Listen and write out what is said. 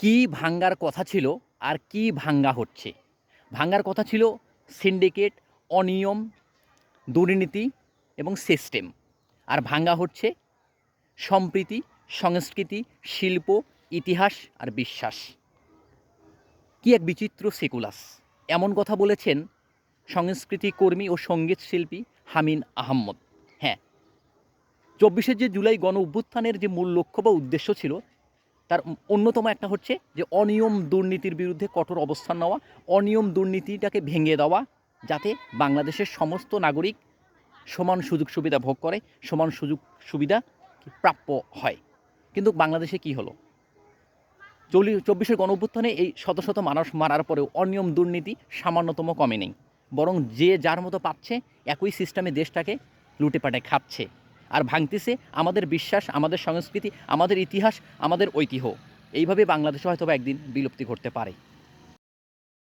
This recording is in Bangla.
কি ভাঙ্গার কথা ছিল আর কি ভাঙ্গা হচ্ছে? ভাঙ্গার কথা ছিল সিন্ডিকেট, অনিয়ম, দুর্নীতি এবং সিস্টেম। আর ভাঙ্গা হচ্ছে সম্প্রীতি, সংস্কৃতি, শিল্প, ইতিহাস আর বিশ্বাস। কি এক বিচিত্র সেকুলাস। এমন কথা বলেছেন সংস্কৃতি কর্মী ও সংগীত শিল্পী হামিন আহম্মদ। হ্যাঁ চব্বিশে যে জুলাই গণ অভ্যুত্থানের যে মূল লক্ষ্য বা উদ্দেশ্য ছিল তার অন্যতম একটা হচ্ছে যে অনিয়ম দুর্নীতির বিরুদ্ধে কঠোর অবস্থান নেওয়া, অনিয়ম দুর্নীতিটাকে ভেঙে দেওয়া, যাতে বাংলাদেশের সমস্ত নাগরিক সমান সুযোগ সুবিধা ভোগ করে, সমান সুযোগ সুবিধা প্রাপ্য হয়। কিন্তু বাংলাদেশে কি হলো? চল্লিশ, চব্বিশের গণ অভ্যুত্থানে এই শত শত মানুষ মারার পরেও অনিয়ম দুর্নীতি সামান্যতম কমে নেই। বরং যে যার মতো পাচ্ছে, একই সিস্টেমে দেশটাকে লুটে পাটে খাচ্ছে। আর ভাঙতেছে আমাদের বিশ্বাস, আমাদের সংস্কৃতি, আমাদের ইতিহাস, আমাদের ঐতিহ্য। এইভাবে বাংলাদেশে হয়তো একদিন বিলুপ্তি ঘটতে পারে।